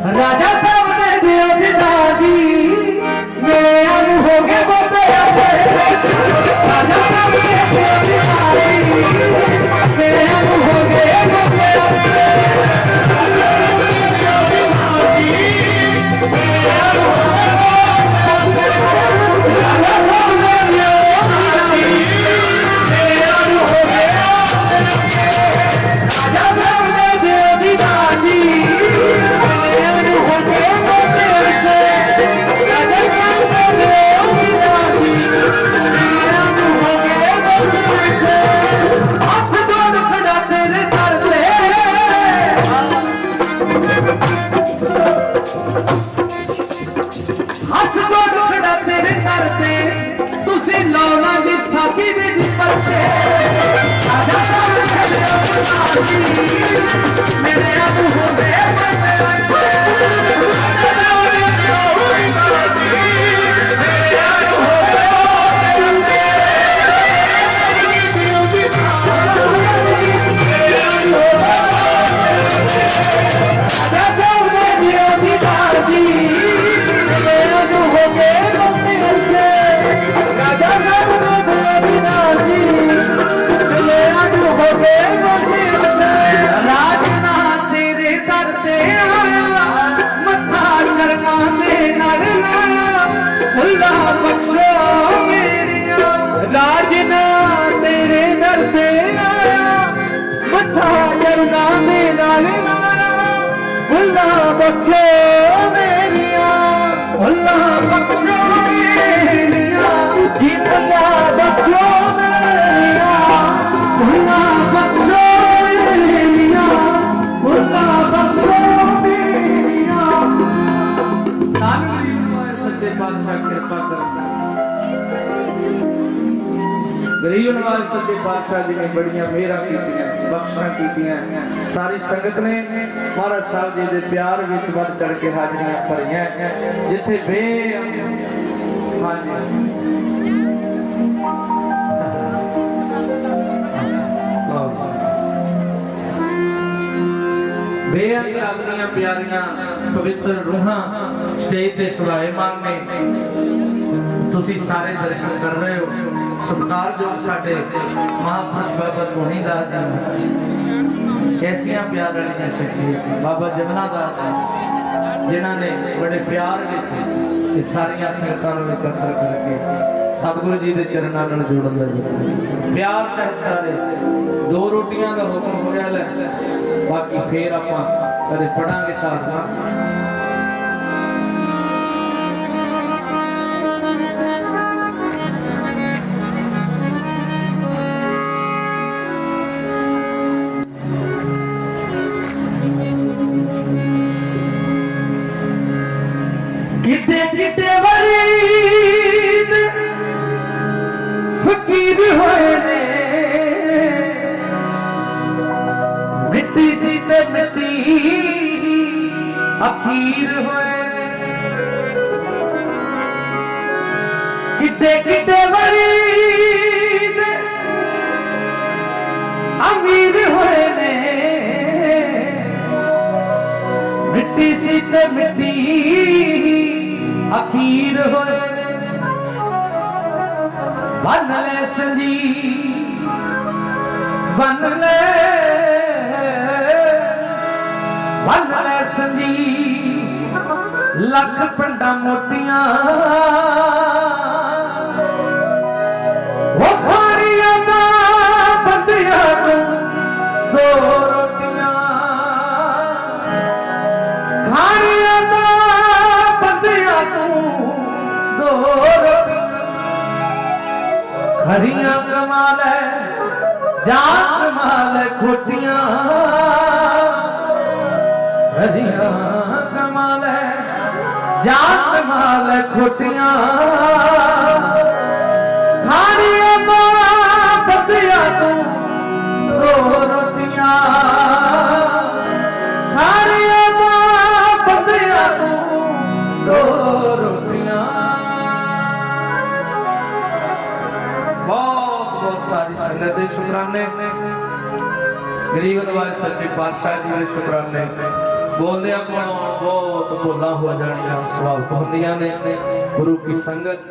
রাজা ਤੇਰੇ ਤੁਸੀਂ ਲਾਉਣਾ ਦੀ ਸਾਥੀ ਦੇ ਉੱਪਰ ਤੇ ਰਾਜਾ ਸਾਹਿਬ ਨੇ ਮੇਰੇ ਅਨ अल्लाह बख्शो मेरिया अल्लाह बख्शो मेरिया जितना बख्शो मेरिया अल्लाह बख्शो मेरिया अल्लाह बख्शो मेरिया नानी सच्चे बादशाह कृपा करता ਗਰੀਬ ਨਵਾਜ਼ ਸੱਚੇ ਪਾਤਸ਼ਾਹ ਜੀ ਨੇ ਬੜੀਆਂ ਮਿਹਰਾਂ ਕੀਤੀਆਂ ਬਖਸ਼ਾਂ ਕੀਤੀਆਂ। ਸਾਰੀ ਸੰਗਤ ਨੇ ਮਹਾਰਾਜ ਸਾਹਿਬ ਜੀ ਦੇ ਪਿਆਰ ਵਿੱਚ ਵੱਧ ਚੜ ਕੇ ਹਾਜ਼ਰੀਆਂ ਭਰੀਆਂ। ਜਿੱਥੇ ਬੇ ਹਾਂਜੀ। ਬੇਅੰਤ ਆਪਣੀਆਂ ਪਿਆਰੀਆਂ, ਪਵਿੱਤਰ ਰੂਹਾਂ, ਸਟੇਜ ਤੇ ਸੁਲਾਇਮਾਨ ਨੇ। ਤੁਸੀਂ ਸਾਰੇ ਦਰਸ਼ਨ ਕਰ ਰਹੇ ਹੋ। ਸਤਿਕਾਰਯੋਗ ਸਾਡੇ ਮਹਾਪੁਰਸ਼ ਬਾਬਾ ਧੋਣੀ ਦਾ ਜੀ। ਐਸੀਆਂ ਪਿਆਰ ਵਾਲੀਆਂ ਸ਼ਖਸੀਅਤ, ਬਾਬਾ ਜਮਨਾ ਦਾ ਜਿਨ੍ਹਾਂ ਨੇ ਬੜੇ ਪਿਆਰ ਵਿੱਚ ਇਹ ਸਾਰੀਆਂ ਸੰਗਤਾਂ ਨੂੰ ਇਕੱਤਰ ਕਰਕੇ ਸਤਿਗੁਰੂ ਜੀ ਦੇ ਚਰਨਾਂ ਨਾਲ ਜੋੜਨ ਦਾ ਯਤਨ ਪਿਆਰ ਸਹਿਤ ਸਾਰੇ, ਦੋ ਰੋਟੀਆਂ ਦਾ ਹੁਕਮ ਹੋਇਆ ਲੈ, ਬਾਕੀ ਫੇਰ ਆਪਾਂ ਕਦੇ ਪੜਾਂਗੇ ਧਾਰਨਾ ਅਖੀਰ ਹੋਏ। ਕਿੱਡੇ ਕਿੱਡੇ ਵਰੀ ਵਰੀਦ ਅਮੀਰ ਹੋਏ ਨੇ। ਮਿੱਟੀ ਸੀ ਤੇ ਮਿੱਟੀ, ਅਖੀਰ ਹੋਏ ਨੇ। ਲੈ ਸੰਜੀ ਬੰਨ ਲੈ ਬੰਨ ਲੈ ਸੰਜੀ ਲੱਖ ਪੰਡਾ ਮੋਟੀਆਂ। ਉਹ ਖਾਰੀਆਂ ਦਾ ਬੰਦਿਆਂ ਨੂੰ ਦੋ ਰੋਟੀਆਂ। ਖਾਰੀਆਂ ਦਾ ਬੰਦਿਆਂ ਨੂੰ ਦੋ ਰੋਟੀਆਂ। ਖਰੀਆਂ ਕਮਾਲ ਹੈ ਜਾਨ ਕਮਾਲ ਖੋਟੀਆਂ। ਜਾਨ ਕਮਾਲ ਹੈ ਖੋਟੀਆਂ ਖਾਣੀਆਂ ਦਾ ਬੰਦਿਆਂ ਨੂੰ ਦੋ ਰੋਟੀਆਂ ਖਾਣੀਆਂ ਦਾ ਬੰਦਿਆਂ ਨੂੰ ਦੋ ਰੋਟੀਆਂ ਬਹੁਤ ਬਹੁਤ ਸਾਰੀ ਸੰਗਤ ਦੇ ਸ਼ੁਕਰਾਨੇ ਗਰੀਬ ਨਵਾਜ਼ ਸੱਚੇ ਪਾਤਸ਼ਾਹ ਜੀ ਦੇ ਸ਼ੁਕਰਾਨੇ ਬੋਲਦਿਆਂ ਕੋਲੋਂ ਬਹੁਤ ਭੁੱਲਾਂ ਹੋ ਜਾਣੀਆਂ ਸਵਾਲ ਹੁੰਦੀਆਂ ਨੇ। ਗੁਰੂ ਕੀ ਸੰਗਤ